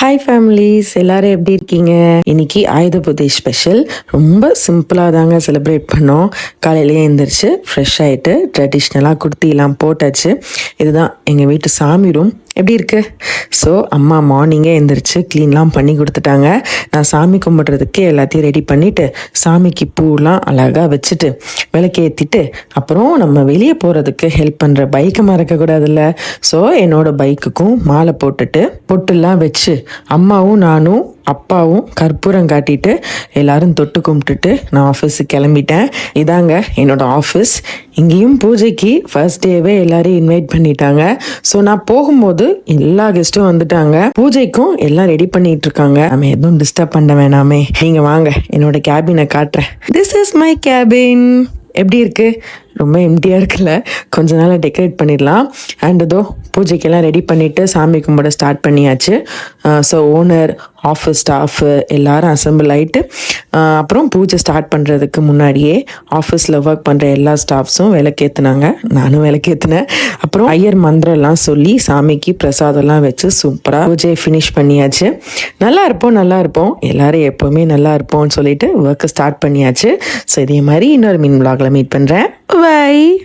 Hi families எல்லாரும் எப்படி இருக்கீங்க? இன்னைக்கு ஆயுத பூஜை ஸ்பெஷல் ரொம்ப சிம்பிளாக தாங்க செலிப்ரேட் பண்ணோம். காலையிலேயே எழுந்திரிச்சு ஃப்ரெஷ் ஆகிட்டு ட்ரெடிஷ்னலாக குர்த்திலாம் போட்டாச்சு. இதுதான் எங்கள் வீட்டு சாமி ரூம் எப்படி இருக்கு? ஸோ அம்மா மார்னிங்கே எழுந்திரிச்சு க்ளீன்லாம் பண்ணி கொடுத்துட்டாங்க. நான் சாமி கும்பிட்றதுக்கு எல்லாத்தையும் ரெடி பண்ணிவிட்டு சாமிக்கு பூலாம் அழகாக வச்சுட்டு விளக்கேற்றிட்டு அப்புறம் நம்ம வெளியே போகிறதுக்கு ஹெல்ப் பண்ணுற பைக்கை மறக்கக்கூடாதுல்ல ஸோ என்னோடய பைக்குக்கும் மாலை போட்டுட்டு பொட்டுலாம் வச்சு அம்மாவும் நானும் அப்பாவும் கற்பூரம் காட்டிட்டு எல்லாரும் தொட்டு கும்பிட்டுட்டு நான் ஆஃபீஸுக்கு கிளம்பிட்டேன். இதாங்க என்னோட ஆஃபீஸ் இங்கேயும் பூஜைக்கு ஃபர்ஸ்ட் டேவே எல்லாரையும் இன்வைட் பண்ணிட்டாங்க. ஸோ நான் போகும்போது எல்லா கெஸ்ட்டும் வந்துட்டாங்க. பூஜைக்கும் எல்லாம் ரெடி பண்ணிட்டு இருக்காங்க. நம்ம எதுவும் டிஸ்டர்ப் பண்ண வேணாமே. நீங்க வாங்க என்னோட கேபினை காட்டுறேன். திஸ் இஸ் மை கேபின் எப்படி இருக்கு? ரொம்ப எம்டியாக இருக்குல்ல. கொஞ்ச நாள் டெக்கரேட் பண்ணிடலாம். அண்ட் இதோ பூஜைக்கெல்லாம் ரெடி பண்ணிவிட்டு சாமி கும்பிட ஸ்டார்ட் பண்ணியாச்சு. ஸோ ஓனர் ஆஃபீஸ் ஸ்டாஃபு எல்லாரும் அசம்பிள் ஆகிட்டு அப்புறம் பூஜை ஸ்டார்ட் பண்ணுறதுக்கு முன்னாடியே ஆஃபீஸில் ஒர்க் பண்ணுற எல்லா ஸ்டாஃப்ஸும் விளக்கேற்றுனாங்க நானும் விளக்கேற்றினேன் அப்புறம் ஐயர் மந்திரம்லாம் சொல்லி சாமிக்கு பிரசாதம்லாம் வச்சு சூப்பராக பூஜையை ஃபினிஷ் பண்ணியாச்சு. நல்லா இருப்போம் நல்லா இருப்போம். எல்லாரும் எப்போவுமே நல்லா இருப்போம்னு சொல்லிட்டு ஒர்க்கை ஸ்டார்ட் பண்ணியாச்சு. ஸோ இதே மாதிரி இன்னொரு மீன் விளாகில் மீட் பண்ணுறேன் Bye.